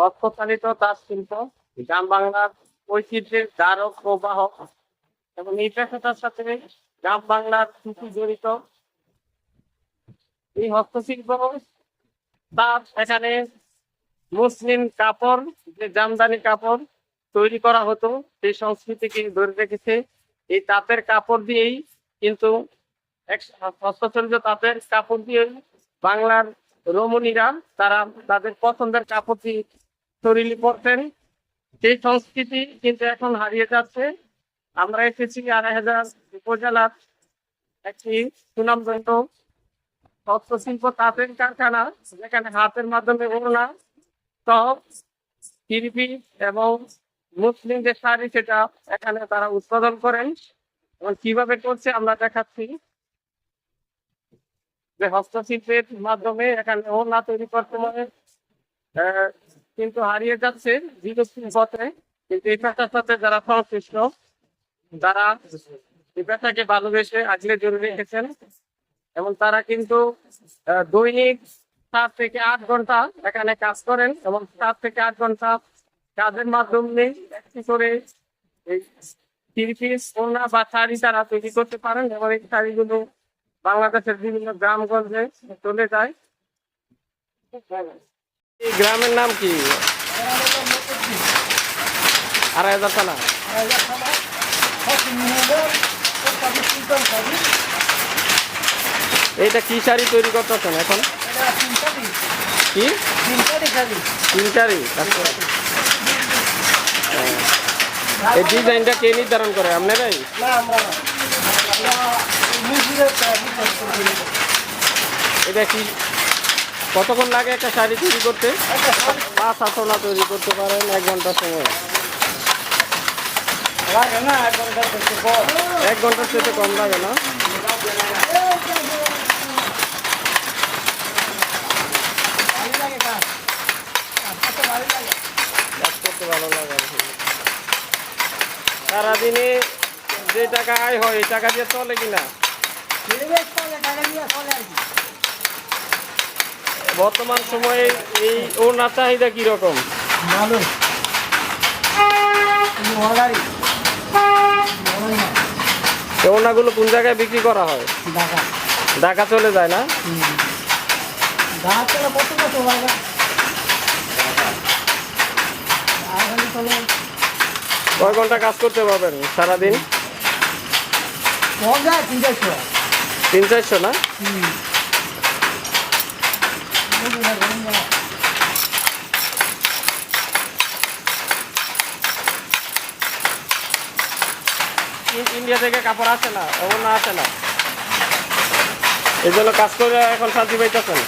হস্তচালিত তাঁত শিল্প গ্রাম বাংলার ঐতিহ্যের দ্বারক প্রবাহ এবং এই পেশাটার সাথে গ্রাম বাংলার স্মৃতি জড়িত। এই হস্তশিল্প তাঁত এখানে মুসলিম কাপড়, যে জামদানি কাপড় তৈরি করা হতো, সেই সংস্কৃতিকে ধরে রেখেছে। এই তাঁতের কাপড় দিয়েই কিন্তু হস্তচালিত তাঁতের কাপড় দিয়ে বাংলার রমণীরা তারা তাদের পছন্দের কাপড় দিয়ে শরীরে পরতেন সেই সংস্কৃতি কিন্তু এখন হারিয়ে যাচ্ছে। আমরা এসেছি আড়াই হাজার উপজেলার একটি সুনামধন্য হস্তশিল্প তাঁতের কারখানা, যেখানে হাতের মাধ্যমে ওড়না সহ কিরপি এবং মুসলিমদের শাড়ি সেটা এখানে তারা উৎপাদন করেন। এবং কীভাবে করছে আমরা দেখাচ্ছি। যে হস্তশিল্পের মাধ্যমে এখানে ওড়না তৈরি করতে কিন্তু হারিয়ে যাচ্ছে বিলুপ্তির পথে। কিন্তু এই পেশার সাথে যারা সংশ্লিষ্ট, যারা এই পেশাকে ভালোবেসে আগলে জড়ে রেখেছেন, এবং তারা কিন্তু দৈনিক সাত থেকে আট ঘণ্টা এখানে কাজ করেন এবং সাত থেকে আট ঘণ্টা কাজের মাধ্যমে একটি করে এই বা শাড়ি তারা তৈরি করতে পারেন এবং এই শাড়িগুলো বাংলাদেশের বিভিন্ন গ্রামগঞ্জে চলে যায়। গ্রামের নাম কি? আড়াই হাজার টানা এইটা কি শাড়ি তৈরি করতেছেন এখন? কি? তিনটারই আচ্ছা। হ্যাঁ। এই ডিজাইনটা কে নির্ধারণ করে? আপনারাই এটা কি কতক্ষণ লাগে একটা শাড়ি তৈরি করতে? পাঁচ আসনা তৈরি করতে পারেন এক ঘণ্টার সময়। এক ঘণ্টার থেকে কম। লাগে না। ভালো লাগে সারাদিনে যে টাকা আয় হয় এই টাকা দিয়ে চলে কিনা? বর্তমান সময়ে এই ওনার চাহিদা কীরকম এই ওনাগুলো কোন জায়গায় বিক্রি করা হয়? ঢাকা। চলে যায় না? কয় ঘণ্টা কাজ করতে পারবেন সারাদিন? তিন চারশো। না? ইন্ডিয়া থেকে কাপড় আসে না ওনা আসে না। এই জন্য কাজ করে এখন শান্তি পাইতেছেন।